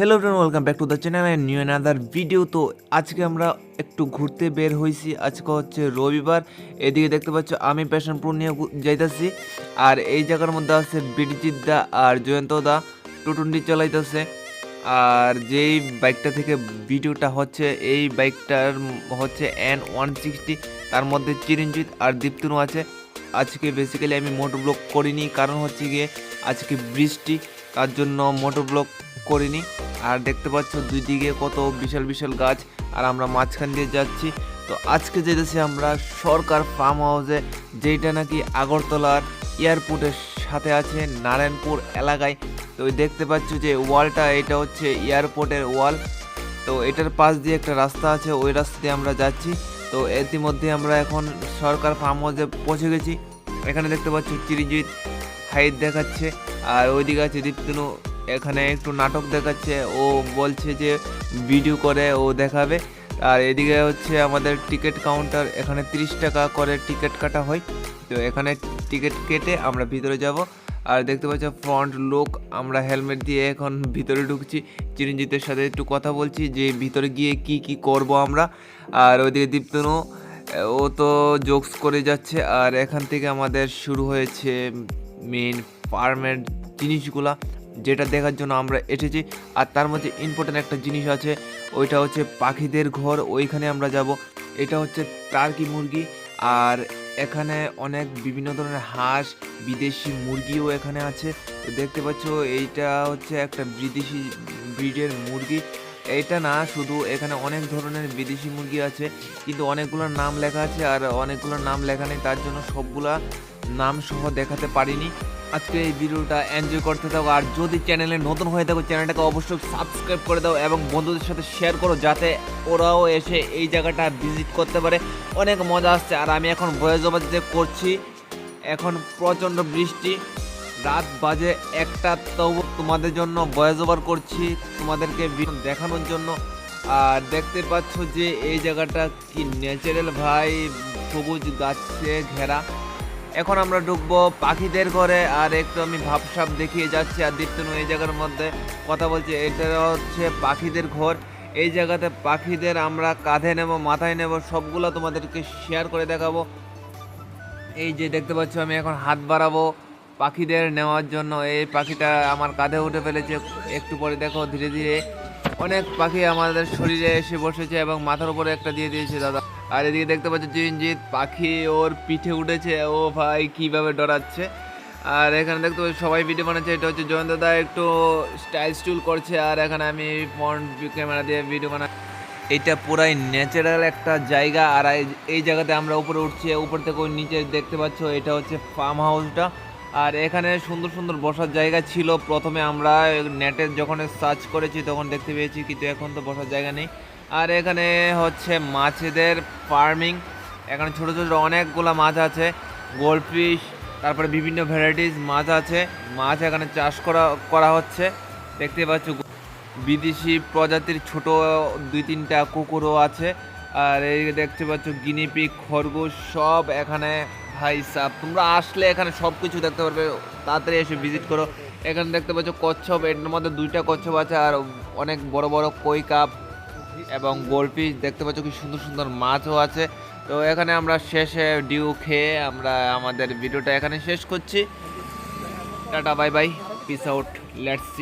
Hello friend welcome back to the channel and new another video তো আজকে আমরা একটু ঘুরতে বের হয়েছি আজকে হচ্ছে রবিবার। এদিকে দেখতে পাচ্ছ, আমি প্যাশনপুর নিয়ে যাইতাছি। আর এই জায়গার মধ্যে আছে বিরজিৎ দা আর জয়ন্ত দা। টুটুন্ডি চালাইতেছে। আর যেই বাইকটা থেকে ভিডিওটা হচ্ছে, এই বাইকটার হচ্ছে এন ওয়ান সিক্সটি তার মধ্যে চিরঞ্জিত আর দীপ্তনু আছে। আজকে বেসিক্যালি আমি মোটর ব্লক করিনি, কারণ হচ্ছে গিয়ে আজকে বৃষ্টি, তার জন্য মোটর ব্লক করিনি। আর দেখতে পাচ্ছ দুই দিকে কত বিশাল বিশাল গাছ, আর আমরা মাঝখান দিয়ে যাচ্ছি। তো আজকে যেতেছি আমরা সরকার ফার্ম হাউসে যেইটা নাকি আগরতলার এয়ারপোর্টের সাথে আছে নারায়ণপুর এলাকায়। তো দেখতে পাচ্ছ যে ওয়ালটা, এটা হচ্ছে এয়ারপোর্টের ওয়াল। তো এটার পাশ দিয়ে একটা রাস্তা আছে, ওই রাস্তা দিয়ে আমরা যাচ্ছি। তো ইতিমধ্যে আমরা এখন সরকার ফার্ম হাউসে পৌঁছে গেছি। এখানে দেখতে পাচ্ছি চিরঞ্জিত হাইট দেখাচ্ছে, আর ওইদিকে আছে দীপ্তনু এখানে একটু নাটক দেখাচ্ছে, ও বলছে যে ভিডিও করে, ও দেখাবে। আর এদিকে হচ্ছে আমাদের টিকিট কাউন্টার এখানে তিরিশ টাকা করে টিকিট কাটা হয়। তো এখানে টিকিট কেটে আমরা ভিতরে যাব। আর দেখতে পাচ্ছ ফ্রন্ট লোক আমরা হেলমেট দিয়ে এখন ভিতরে ঢুকছি। চিরঞ্জিতের সাথে একটু কথা বলছি যে ভিতরে গিয়ে কি কি করব আমরা। আর ওইদিকে দীপ্তনু, ও তো জোকস করে যাচ্ছে। আর এখান থেকে আমাদের শুরু হয়েছে মেন ফার্মের জিনিসগুলা। যেটা দেখার জন্য আমরা এসেছি। আর তার মধ্যে ইম্পর্টেন্ট একটা জিনিস আছে, ওইটা হচ্ছে পাখিদের ঘর, ওইখানে আমরা যাব। এটা হচ্ছে টার্কি মুরগি, আর এখানে অনেক বিভিন্ন ধরনের হাঁস, বিদেশি মুরগিও এখানে আছে। দেখতে পাচ্ছ, এইটা হচ্ছে একটা বিদেশি ব্রিডের মুরগি। এটা না, শুধু এখানে অনেক ধরনের বিদেশি মুরগি আছে, কিন্তু অনেকগুলোর নাম লেখা আছে, আর অনেকগুলোর নাম লেখা নেই, তার জন্য সবগুলা নাম সহ দেখাতে পারিনি। আজকে এই ভিডিওটা এনজয় করতে থাকো। আর যদি চ্যানেলে নতুন হয়ে থাকো চ্যানেলটাকে অবশ্যই সাবস্ক্রাইব করে দাও এবং বন্ধুদের সাথে শেয়ার করো, যাতে ওরাও এসে এই জায়গাটা ভিজিট করতে পারে। অনেক মজা আসছে। আর আমি এখন ওভার করছি। এখন প্রচণ্ড বৃষ্টি। রাত বাজে একটা তবু তোমাদের জন্য ভয়েস ওভার করছি। তোমাদেরকে দেখানোর জন্য। আর দেখতে পাচ্ছ যে এই জায়গাটা কি ন্যাচারাল ভাই। সবুজ গাছে ঘেরা। এখন আমরা ঢুকবো পাখিদের ঘরে, আর একটু আমি ভাবসাব দেখিয়ে যাচ্ছি, আর দীপ্তনু এই জায়গার মধ্যে কথা বলছে, এটা হচ্ছে পাখিদের ঘর। এই জায়গাতে পাখিদের আমরা কাঁধে নেব, মাথায় নেব, সবগুলো তোমাদেরকে শেয়ার করে দেখাবো। এই যে দেখতে পাচ্ছ, আমি এখন হাত বাড়াবো পাখিদের নেওয়ার জন্য। এই পাখিটা আমার কাঁধে উঠে ফেলেছে, একটু পরে দেখো, ধীরে ধীরে অনেক পাখি আমাদের শরীরে এসে বসেছে এবং মাথার উপরে একটা দিয়ে দিয়েছে, দাদা। আর এদিকে দেখতে পাচ্ছ চিরঞ্জিত, পাখি ওর পিঠে উঠেছে। ও ভাই কীভাবে ডরাচ্ছে। আর এখানে দেখতে পাচ্ছি সবাই ভিডিও বানাচ্ছে। এটা হচ্ছে জয়ন্ত দা একটু স্টাইল স্টুল করছে। আর এখানে আমি ফ্রন্ট ক্যামেরা দিয়ে ভিডিও বানা এটা পুরাই ন্যাচারাল একটা জায়গা। আর এই- জায়গাতে আমরা উপরে উঠছি। উপর থেকে নিচে দেখতে পাচ্ছ এটা হচ্ছে ফার্ম হাউসটা আর এখানে সুন্দর সুন্দর বসার জায়গা ছিল। প্রথমে আমরা নেটে যখন সার্চ করেছি তখন দেখতে পেয়েছি, কিন্তু এখন তো বসার জায়গা নেই। আর এখানে হচ্ছে মাছেদের ফার্মিং এখানে ছোটো ছোটো অনেকগুলো মাছ আছে গোল্ড ফিশ তারপরে বিভিন্ন ভ্যারাইটিস মাছ আছে। মাছ এখানে চাষ করা করা হচ্ছে। দেখতে পাচ্ছ, বিদেশি প্রজাতির ছোট দুই তিনটা কুকুরও আছে। আর এই দেখতে পাচ্ছ গিনিপি খরগোশ, সব এখানে ভাই সাপ তোমরা আসলে এখানে সব কিছু দেখতে পারবে। তাড়াতাড়ি এসে ভিজিট করো। এখানে দেখতে পাচ্ছ, কচ্ছপ, এর মধ্যে দুইটা কচ্ছপ আছে আর অনেক বড় বড় কই কাপ। এবং গোলপিস দেখতে পাচ্ছ কি সুন্দর সুন্দর মাছও আছে। তো এখানে আমরা শেষে ডিউ খেয়ে আমরা আমাদের ভিডিওটা এখানে শেষ করছি। Tata, bye bye peace out let's see